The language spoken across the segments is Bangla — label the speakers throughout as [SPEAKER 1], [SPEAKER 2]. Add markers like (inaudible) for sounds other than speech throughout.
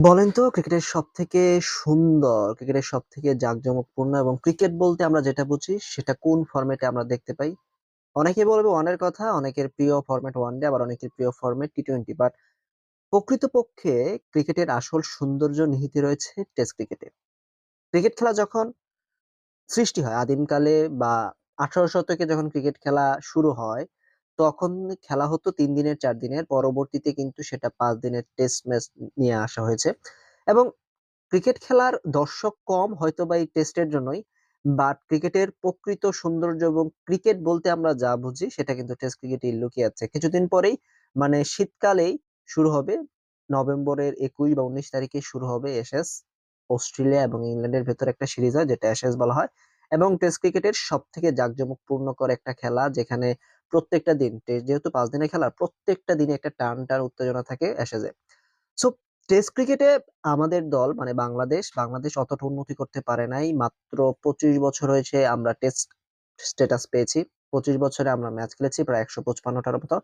[SPEAKER 1] বলেন তো ক্রিকেটের সবথেকে সুন্দর, ক্রিকেটের সব থেকে জাঁকজমকপূর্ণ এবং ক্রিকেট বলতে আমরা যেটা বুঝি সেটা কোন ফরম্যাটে আমরা দেখতে পাই? অনেকে বলবে ওয়ানের কথা, অনেকের প্রিয় ফরম্যাট ওয়ানডে আবার অনেকের প্রিয় ফরম্যাট টি-টোয়েন্টি। বাট প্রকৃতপক্ষে ক্রিকেটের আসল সৌন্দর্য নিহিত রয়েছে টেস্ট ক্রিকেটে। ক্রিকেট খেলা যখন সৃষ্টি হয় আদিমকালে বা ১৮ শতকে যখন ক্রিকেট খেলা শুরু হয়, তখন খেলা হতো ৩ দিনের ৪ দিনের। পরবর্তীতে কিন্তু সেটা ৫ দিনের টেস্ট ম্যাচ নিয়ে আসা হয়েছে। এবং ক্রিকেট খেলার দর্শক কম হয়তোবা এই টেস্টের জন্যই। বাট ক্রিকেটের প্রকৃত সৌন্দর্য এবং ক্রিকেট বলতে আমরা যা বুঝি, সেটা কিন্তু টেস্ট ক্রিকেটেই লুকিয়ে আছে। কিছুদিন পরেই মানে শীতকালেই শুরু হবে নভেম্বরের ২১ বা ১৯ তারিখে শুরু হবে অ্যাশেজ। অস্ট্রেলিয়া এবং ইংল্যান্ডের ভেতরে একটা সিরিজ হয়, যেটা অ্যাশেজ বলা হয়। এবং টেস্ট ক্রিকেটের সবথেকে জাঁকজমকপূর্ণকর একটা খেলা, যেখানে প্রত্যেকটা দিন টেস্ট যেহেতু পাঁচ দিনের খেলা, প্রত্যেকটা দিনে একটা টান, টান উত্তেজনা থাকে অ্যাশেজে। সো টেস্ট ক্রিকেটে আমাদের দল মানে বাংলাদেশ, বাংলাদেশ অতটা উন্নতি করতে পারে নাই। মাত্র ২৫ বছর হয়েছে আমরা টেস্ট স্ট্যাটাস পেয়েছি। ২৫ বছরে আমরা ম্যাচ খেলেছি প্রায় একশো পঁচপান্নটার মতো।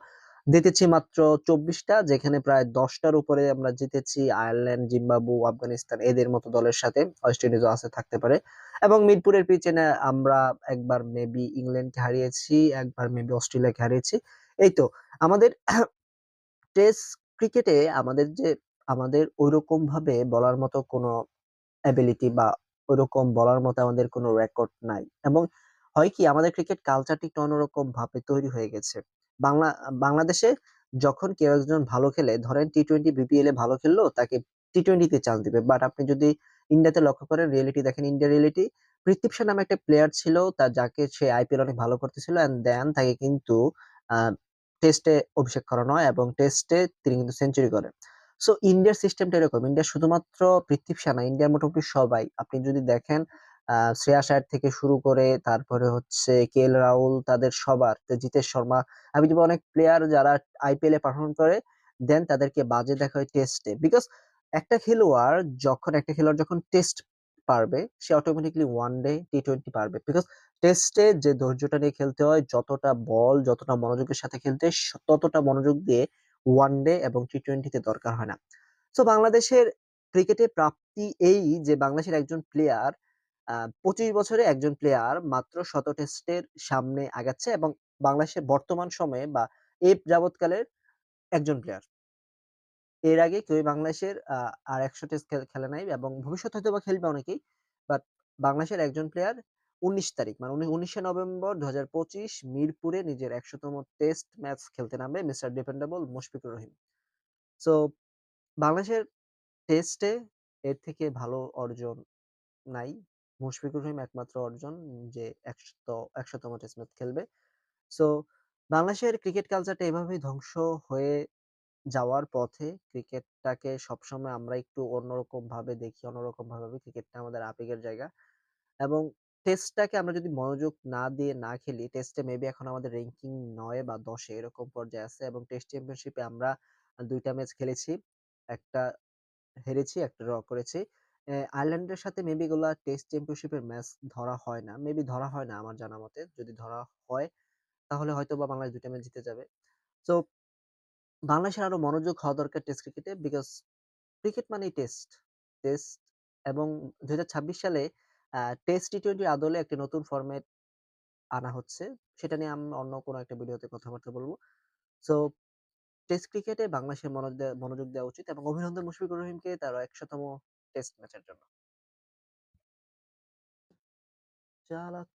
[SPEAKER 1] জিতেছি মাত্র ২৪ টা যেখানে প্রায় ১০ টার উপরে আমরা জিতেছি আয়ারল্যান্ড, জিম্বাবু, আফগানিস্তান এদের মতো দলের সাথে। ওয়েস্ট ইন্ডিজও আছে থাকতে পারে। এবং মিরপুরের পিচে না আমরা একবার মেবি ইংল্যান্ডকে হারিয়েছি, একবার মেবি অস্ট্রেলিয়াকে হারিয়েছি। এই তো আমাদের (clears throat) টেস্ট ক্রিকেটে আমাদের যে আমাদের ওইরকম ঐরকমভাবে বলার মতো কোনো অ্যাবিলিটি বা ওইরকম বলার মতো আমাদের কোনো রেকর্ড নাই। এবং হয় কি আমাদের ক্রিকেট কালচারটি একটু অন্যরকম ভাবে তৈরি হয়ে গেছে। বাংলা বাংলাদেশে যখন কেউ একজন ভালো খেলে ধরেন টি-টোয়েন্টি বিপিএল এ ভালো খেললো তাকে টি-টোয়েন্টি তে চান্স দিবে। বাট আপনি যদি ইন্ডিয়াতে লক্ষ্য করেন রিয়েলিটি দেখেন ইন্ডিয়ার রিয়েলিটি পৃথ্বী শা নামে একটা প্লেয়ার ছিল তার যাকে সে আইপিএল অনেক ভালো করতেছিল অ্যান্ড দেন তাকে কিন্তু টেস্টে অভিষেক করানো হয় এবং টেস্টে তিনি কিন্তু সেঞ্চুরি করেন। সো ইন্ডিয়ার সিস্টেমটা এরকম। ইন্ডিয়া শুধুমাত্র পৃথ্বী শা না, ইন্ডিয়ার মোটামুটি সবাই। আপনি যদি দেখেন আ শ্রেয়াস আয়ার থেকে শুরু করে তারপরে হচ্ছে কে এল রাহুল তাদের সবার, জিতেশ শর্মা আমি যদি অনেক প্লেয়ার যারা আইপিএল এ পারফর্ম করে দেন তাদেরকে বাজে দেখা হয় টেস্টে। বিকজ একটা খেলোয়াড় যখন একটা খেলোয়াড় যখন টেস্ট পারবে সে automatically one day, T twenty পারবে। বিকজ টেস্টে যে ধৈর্যটা নিয়ে খেলতে হয়, যতটা বল, যতটা মনোযোগের সাথে খেলতে ততটা মনোযোগ দিয়ে ওয়ানডে এবং টি-টোয়েন্টি তে দরকার হয় না। সো বাংলাদেশের ক্রিকেটে প্রাপ্তি এই যে বাংলাদেশের একজন প্লেয়ার ২৫ বছরে একজন প্লেয়ার মাত্র শত টেস্টের সামনে আগাচ্ছে এবং বাংলাদেশের বর্তমান সময়ে বা এ যাবৎকালের একজন প্লেয়ার। এর আগে কেউ বাংলাদেশের আর ১০০ টেস্ট খেলে নাই এবং ভবিষ্যতে হয়তোবা খেলবে অনেকেই। বাট বাংলাদেশের একজন প্লেয়ার ১৯ তারিখ মানে উনি ১৯শে নভেম্বর ২০২৫ মিরপুরে নিজের ১০০ তম টেস্ট ম্যাচ খেলতে নামবে mister dependable Mushfiqur Rahim. So বাংলাদেশের টেস্টে এর থেকে ভালো অর্জন নাই। মুশফিকুর রহিম একমাত্র অর্জন যে ১০০ ১০০ তম টেস্ট ম্যাচ খেলবে। সো বাংলাদেশের ক্রিকেট কালচারটা এভাবেই ধ্বংস হয়ে যাওয়ার পথে। ক্রিকেটটাকে সবসময় আমরা একটু অন্যরকম ভাবে দেখি, অন্যরকম ভাবে। ক্রিকেটটা আমাদের আবেগের জায়গা। এবং টেস্টটাকে আমরা যদি মনোযোগ না দিয়ে না খেলি, টেস্টে মেবি এখন আমাদের র‍্যাংকিং ৯ বা দশে এরকম পর্যায়ে আছে এবং টেস্ট চ্যাম্পিয়নশিপে আমরা দুইটা ২ ম্যাচ খেলেছি। একটা হেরেছি, একটা ড্র করেছি। আয়ারল্যান্ডের সাথে মেবি এগুলা টেস্ট চ্যাম্পিয়নশিপের ম্যাচ ধরা হয় না। মেবি ধরা হয় না আমার জানা মতে। যদি ধরা হয়, তাহলে হয়তোবা বাংলাদেশ ২ টা ম্যাচ জিতে যাবে। সো বাংলাদেশের আরও মনোযোগ হওয়া দরকার টেস্ট ক্রিকেটে বিকজ ক্রিকেট মানেই টেস্ট। টেস্ট এবং ২০২৬ সালে, আ টেস্ট টি-টোয়েন্টির আদলে একটি নতুন ফরমেট আনা হচ্ছে। সেটা নিয়ে আমি অন্য কোনো একটা ভিডিওতে কথাবার্তা বলব। সো টেস্ট ক্রিকেটে বাংলাদেশের মনোযোগ দেওয়া উচিত এবং অভিনন্দন মুশফিকুর রহিমকে তার ১০০ তম টেস্ট ম্যাচের জন্য। চালাক